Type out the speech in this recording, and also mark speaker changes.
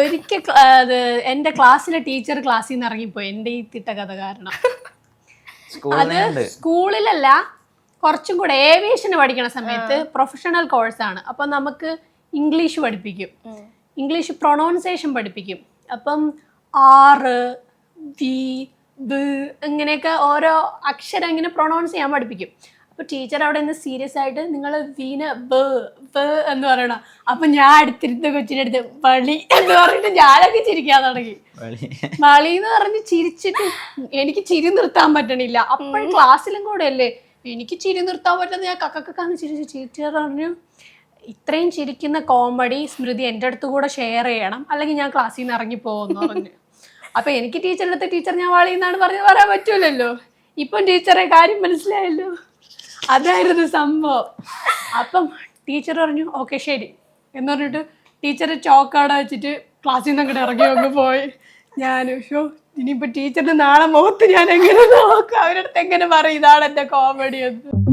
Speaker 1: ഒരിക്കൽ അത് എന്റെ ക്ലാസ്സിലെ ടീച്ചർ ക്ലാസ്സിൽ നിന്ന് ഇറങ്ങിപ്പോയി. എന്റെ ഈ തിട്ട കഥ കാരണം.
Speaker 2: അത്
Speaker 1: സ്കൂളിലല്ല കുറച്ചും കൂടെ ഏവിയേഷന് പഠിക്കണ സമയത്ത് പ്രൊഫഷണൽ കോഴ്സാണ് അപ്പൊ നമുക്ക് ഇംഗ്ലീഷ് പഠിപ്പിക്കും. ഇംഗ്ലീഷ് പ്രൊണൗൺസിയേഷൻ പഠിപ്പിക്കും. അപ്പം ആറ് വി ബ് ഇങ്ങനെയൊക്കെ ഓരോ അക്ഷരം ഇങ്ങനെ പ്രൊണൗൺസ് ചെയ്യാൻ പഠിപ്പിക്കും. അപ്പൊ ടീച്ചർ അവിടെ നിന്ന് സീരിയസ് ആയിട്ട് നിങ്ങൾ വീന ബ് ബ് എന്ന് പറയണം. അപ്പൊ ഞാൻ അടുത്തിരുന്ന കൊച്ചിന്റെ അടുത്ത് വളി എന്ന് പറഞ്ഞിട്ട് ഞാനൊക്കെ ചിരിക്കാൻ തുടങ്ങി.
Speaker 2: വളി.
Speaker 1: എന്ന് പറഞ്ഞ് ചിരിച്ചിട്ട് എനിക്ക് ചിരി നിർത്താൻ പറ്റണില്ല. അപ്പോൾ ക്ലാസ്സിലും കൂടെ അല്ലേ എനിക്ക് ചിരി നിർത്താൻ പറ്റുന്ന ഞാൻ കക്കക്കാന്ന് ചിരിച്ചു ടീച്ചർ പറഞ്ഞു ഇത്രയും ചിരിക്കുന്ന കോമഡി സ്മൃതി എന്റെ അടുത്ത് കൂടെ ഷെയർ ചെയ്യണം. അല്ലെങ്കിൽ ഞാൻ ക്ലാസ്സിൽ നിന്ന് ഇറങ്ങി പോകുമെന്ന് പറഞ്ഞു. അപ്പൊ എനിക്ക് ടീച്ചറിന്റെ അടുത്ത് ടീച്ചർ ഞാൻ വളി എന്നാണ് പറഞ്ഞത് പറയാൻ പറ്റൂലല്ലോ. ഇപ്പം ടീച്ചറെ കാര്യം മനസ്സിലായല്ലോ. അതായിരുന്നു സംഭവം. അപ്പം ടീച്ചർ പറഞ്ഞു ഓക്കെ ശരി. എന്ന് പറഞ്ഞിട്ട് ടീച്ചർ ചോക്കവിടെ വെച്ചിട്ട് ക്ലാസ്സിൽ നിന്ന് അങ്ങോട്ട് ഇറങ്ങി അങ്ങ് പോയി. ഞാൻ ഷോ ഇനിയിപ്പോ ടീച്ചറിന്റെ നാളെ മുഖത്ത് ഞാൻ എങ്ങനെ നോക്കും? അവരടുത്ത് എങ്ങനെ പറയും? ഇതാണ് എന്റെ കോമഡി എന്ന്.